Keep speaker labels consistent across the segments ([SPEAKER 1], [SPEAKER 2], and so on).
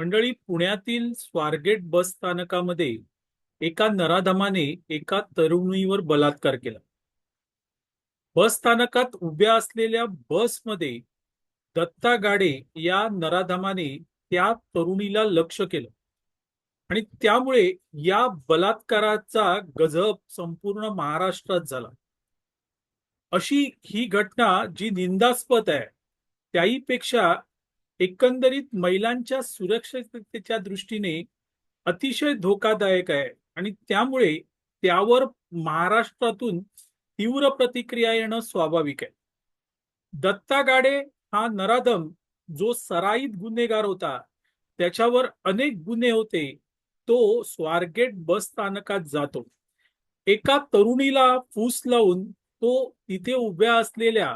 [SPEAKER 1] मंडळी पुण्यातील स्वारगेट बस स्थानकामध्ये एका नराधमाने एका तरुणीवर बलात्कार केला. बस स्थानकात उभ्या असलेल्या बसमध्ये दत्ता गाडे या नराधमाने त्या तरुणीला लक्ष केलं आणि त्यामुळे या बलात्काराचा गजब संपूर्ण महाराष्ट्रात झाला. अशी ही घटना जी निंदास्पद आहे त्याहीपेक्षा एकंदरीत महिलांच्या सुरक्षिततेच्या दृष्टीने अतिशय धोकादायक आहे. आणि त्यामुळे त्यावर महाराष्ट्रातून तीव्र प्रतिक्रिया येणं स्वाभाविक आहे. दत्ता गाडे हा नराधम जो सराईत गुन्हेगार होता त्याच्यावर अनेक गुन्हे होते तो स्वारगेट बस स्थानकात जातो. एका तरुणीला फूस लावून तो तिथे उभ्या असलेल्या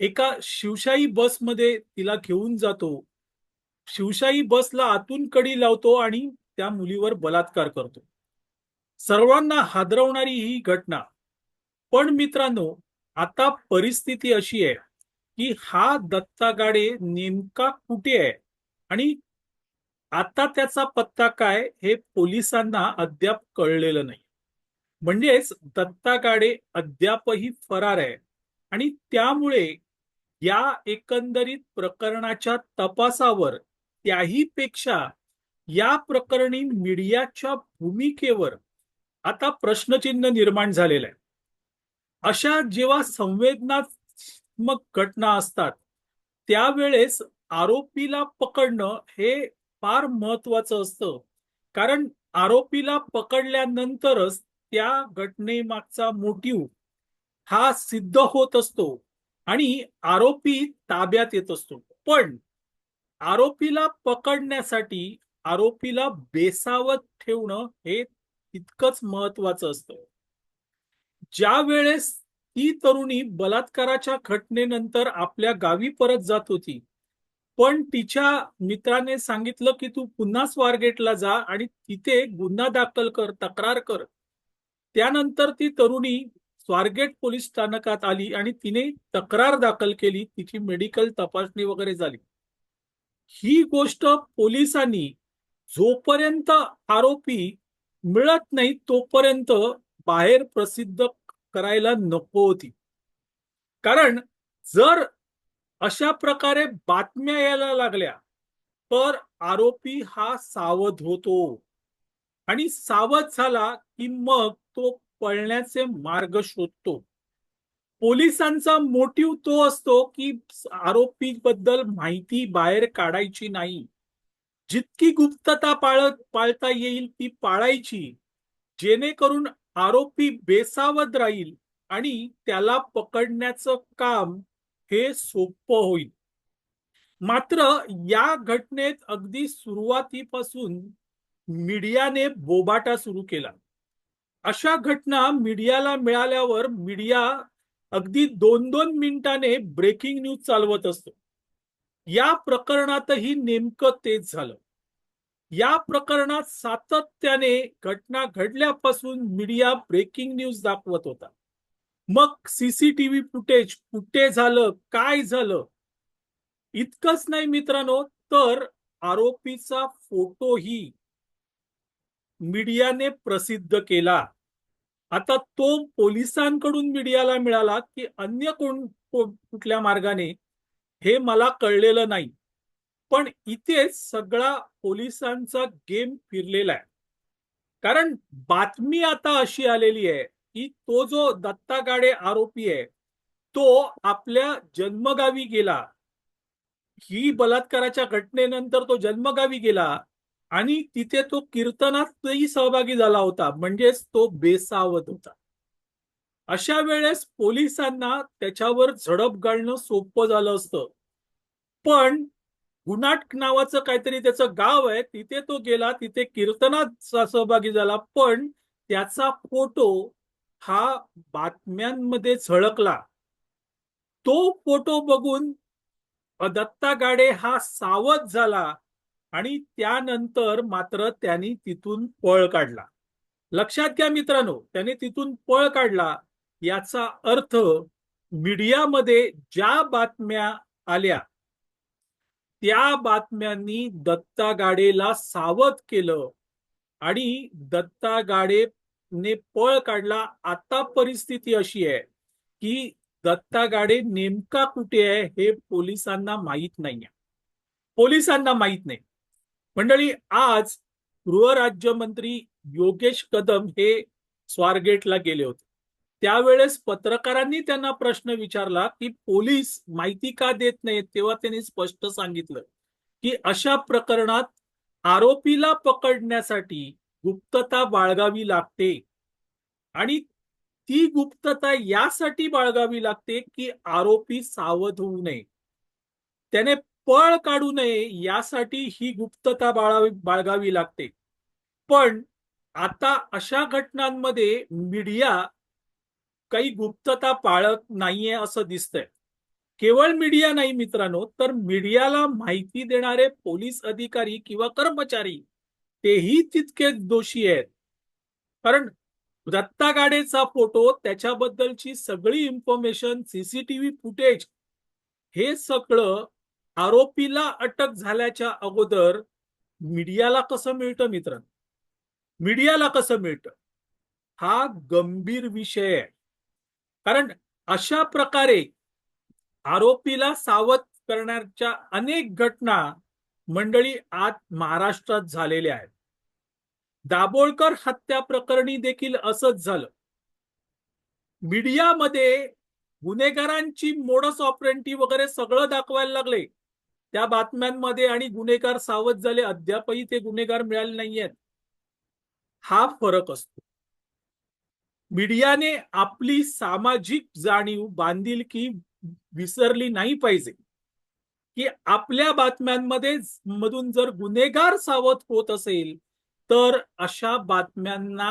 [SPEAKER 1] एका शिवशाही बसमध्ये तिला घेऊन जातो. शिवशाही बसला आतून कडी लावतो आणि त्या मुलीवर बलात्कार करतो. सर्वांना हादरवणारी ही घटना. पण मित्रांनो आता परिस्थिती अशी आहे की हा दत्ता गाडे नेमका कुठे आहे? आणि आता त्याचा पत्ता काय हे पोलिसांना अद्याप कळलेलं नाही. म्हणजेच दत्ता गाडे अद्यापही फरार आहे. आणि त्यामुळे या एकंदरीत प्रकरणाच्या तपासावर त्याही पेक्षा या प्रकरणी मीडियाच्या भूमिकेवर आता प्रश्नचिन्ह निर्माण झालेलं आहे. अशा जेव्हा संवेदनात्मक घटना असतात त्यावेळेस आरोपीला पकडणं हे फार महत्वाचं असतं. कारण आरोपीला पकडल्यानंतरच त्या घटनेमागचा मोटिव हा सिद्ध होत असतो. आणि आरोपी ताब्यात येत असतो. पण आरोपीला पकडण्यासाठी आरोपीला बेसावत ठेवणं हे तितकंच महत्वाचं असतं. ज्या वेळेस ती तरुणी बलात्काराच्या घटनेनंतर आपल्या गावी परत जात होती पण तिच्या मित्राने सांगितलं की तू पुन्हा स्वारगेटला जा आणि तिथे गुन्हा दाखल कर तक्रार कर. त्यानंतर ती तरुणी स्वारगेट पोलीस स्थानकात आली आणि तिने तक्रार दाखल केली तिची मेडिकल तपासणी वगैरे झाली. ही गोष्ट पोलिसांनी जोपर्यंत आरोपी मिळत नाही तोपर्यंत बाहेर प्रसिद्ध करायला नको होती. कारण जर अशा प्रकारे बातम्या यायला लागल्या तर आरोपी हा सावध होतो. आणि सावध झाला की मग तो पळण्याचे मार्ग शोधतो. पोलिसांचा मोटिव्ह तो असतो की आरोपी बद्दल माहिती बाहेर काढायची नाही. जितकी गुप्तता पाळत पाळता येईल ती पाळायची जेणेकरून आरोपी बेसावध राहील आणि त्याला पकडण्याचं काम हे सोपं होईल. मात्र या घटनेत अगदी सुरुवातीपासून मीडियाने बोबाटा सुरू केला. अशा घटना मीडियाला मिळाल्यावर मीडिया अगदी दोन दोन मिनिटाने ब्रेकिंग न्यूज चालवत असतो. या प्रकरणातही नेमकं तेच झालं. या प्रकरणात सातत्याने घटना घडल्यापासून मीडिया ब्रेकिंग न्यूज दाखवत होता. मग सीसीटीव्ही फुटेज कुठे झालं काय झालं? इतकंच नाही मित्रांनो तर आरोपीचा फोटोही मीडियाने प्रसिद्ध केला. आता तो पोलिसांकडून मीडियाला मिळाला की अन्य कोण कुठल्या मार्गाने हे मला कळलेलं नाही. पण इथे सगळा पोलिसांचा गेम फिरलेला आहे. कारण बातमी आता अशी आलेली आहे की तो जो दत्ता गाडे आरोपी आहे तो आपल्या जन्मगावी गेला. ही बलात्काराच्या घटनेनंतर तो जन्मगावी गेला. आणि तिथे तो कीर्तनातही सहभागी झाला होता. म्हणजेच तो बेसावत होता. अशा वेळेस पोलिसांना त्याच्यावर झडप घालणं सोपं झालं असतं. पण गुनाट नावाचं काहीतरी त्याचं गाव आहे. तिथे तो गेला तिथे कीर्तनात सहभागी झाला. पण त्याचा फोटो हा बातम्यांमध्ये झळकला. तो फोटो बघून दत्ता गाडे हा सावध झाला. आणि त्यानंतर मात्र त्यांनी तिथून पळ काढला. लक्षात घ्या मित्रांनो त्याने तिथून पळ काढला याचा अर्थ मीडियामध्ये ज्या बातम्या आल्या त्या बातम्यांनी दत्ता गाडेला सावध केलं आणि दत्ता गाडेने पळ काढला. आता परिस्थिती अशी आहे की दत्ता गाडे नेमका कुठे आहे हे पोलिसांना माहीत नाहीये. पोलिसांना माहीत नाही. मंडळी आज गृहराज्यमंत्री योगेश कदम हे स्वारगेटला गेले होते. त्यावेळेस पत्रकारांनी त्यांना प्रश्न विचारला की पोलीस माहिती का देत नाहीत? तेव्हा त्यांनी स्पष्ट सांगितलं की अशा प्रकरणात आरोपीला पकडण्यासाठी गुप्तता बाळगावी लागते. आणि ती गुप्तता यासाठी बाळगावी लागते की आरोपी सावध होऊ नये. त्याने पळ काढू नये यासाठी ही गुप्तता बाळावी बाळगावी लागते. पण आता अशा घटनांमध्ये मीडिया काही गुप्तता पाळत नाहीये असं दिसतंय. केवळ मीडिया नाही मित्रांनो तर मीडियाला माहिती देणारे पोलीस अधिकारी किंवा कर्मचारी तेही तितकेच दोषी आहेत. कारण दत्ता गाडेचा फोटो त्याच्याबद्दलची सगळी इन्फॉर्मेशन सीसीटीव्ही फुटेज हे सगळं आरोपीला अटक झाल्याच्या अगोदर मीडियाला कसं मिळतं मित्र मीडियाला कसं मिळतं? हा गंभीर विषय आहे. कारण अशा प्रकारे आरोपीला सावध करण्याच्या अनेक घटना मंडळी आज महाराष्ट्रात झालेल्या आहेत. दाभोळकर हत्या प्रकरणी देखील असंच झालं. मीडियामध्ये गुन्हेगारांची मोडस ऑपरेंटी वगैरे सगळं दाखवायला लागले. त्या बातम्यांमध्ये आणि गुन्हेगार सावध झाले अद्यापही ते गुन्हेगार मिळाले नाहीयेत. हा फरक असतो. मीडियाने आपली सामाजिक जाणीव बांधिलकी विसरली नाही पाहिजे. की आपल्या बातम्यांमध्ये मधून जर गुन्हेगार सावध होत असेल तर अशा बातम्यांना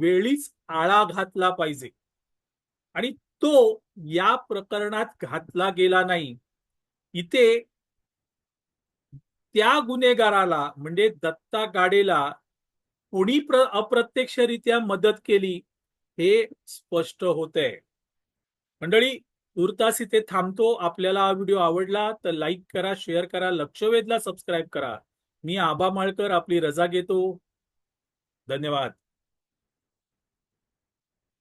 [SPEAKER 1] वेळीच आळा घातला पाहिजे. आणि तो या प्रकरणात घातला गेला नाही. इथे त्या गुन्हेगाराला म्हणजे दत्ता गाडेला कोणी प्र अप्रत्यक्षरित्या मदत केली हे स्पष्ट होत आहे मंडळी तुर्तास इथे थांबतो. आपल्याला हा व्हिडिओ आवडला तर लाईक करा शेअर करा लक्षवेधला सबस्क्राईब करा. मी आबा माळकर आपली रजा घेतो. धन्यवाद.